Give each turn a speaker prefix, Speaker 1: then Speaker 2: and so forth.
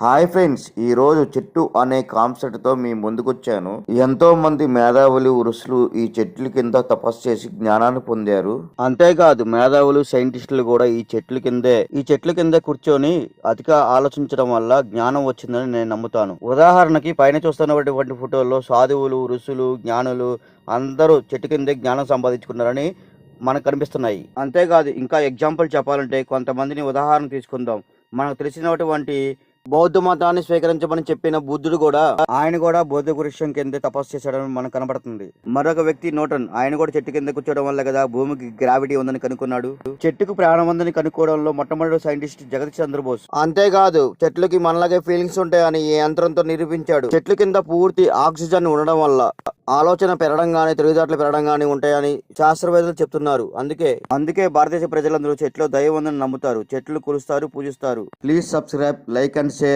Speaker 1: Hi friends ఈ రోజు చెట్టు అనే కాన్సెప్ట్తో మీ ముందుకొచ్చాను. ఎంతో మంది మేధావులు ఋషులు ఈ చెట్ల కింద తపస్సు చేసి జ్ఞానాన్ని పొందారు. అంతేకాదు మేధావులు సైంటిస్టులు కూడా ఈ చెట్ల కిందే ఈ చెట్ల కింద కూర్చొని అధిక ఆలోచించడం వల్ల జ్ఞానం వచ్చిందని నేను నమ్ముతాను. ఉదాహరణకి పైన చూస్తున్నటువంటి ఫోటోల్లో సాధువులు ఋషులు జ్ఞానులు అందరూ చెట్టు కిందే జ్ఞానం సంపాదించుకున్నారని మనకు కనిపిస్తున్నాయి. అంతేకాదు ఇంకా ఎగ్జాంపుల్ చెప్పాలంటే కొంతమందిని ఉదాహరణ తీసుకుందాం. మనకు తెలిసినటువంటి బౌద్ధ మతాన్ని స్వీకరించమని చెప్పిన బుద్ధుడు కూడా ఆయన కూడా బౌద్ధ వృక్షం కింద తపస్సు చేశాడని మనకు కనబడుతుంది. మరొక వ్యక్తి నోటన్ ఆయన కూడా చెట్టు కింద కూర్చోవడం వల్ల కదా భూమికి గ్రావిటీ ఉందని కనుక్కున్నాడు. చెట్టుకు ప్రాణం ఉందని కనుక్కోవడంలో మొట్టమొదటి సైంటిస్ట్ జగదీష్ చంద్రబోస్. అంతేకాదు చెట్లకి మనలాగే ఫీలింగ్స్ ఉంటాయని ఈ యంత్రంతో నిరూపించాడు. చెట్లు కింద పూర్తి ఆక్సిజన్ ఉండడం వల్ల ఆలోచన పెరగడం కానీ తెలివితేటలు పెరగడం కానీ ఉంటాయని శాస్త్రవేత్తలు చెప్తున్నారు. అందుకే అందుకే భారతదేశ ప్రజలందరూ చెట్లు దయ ఉందని నమ్ముతారు. చెట్లు కులుస్తారు పూజిస్తారు. Please subscribe like and share.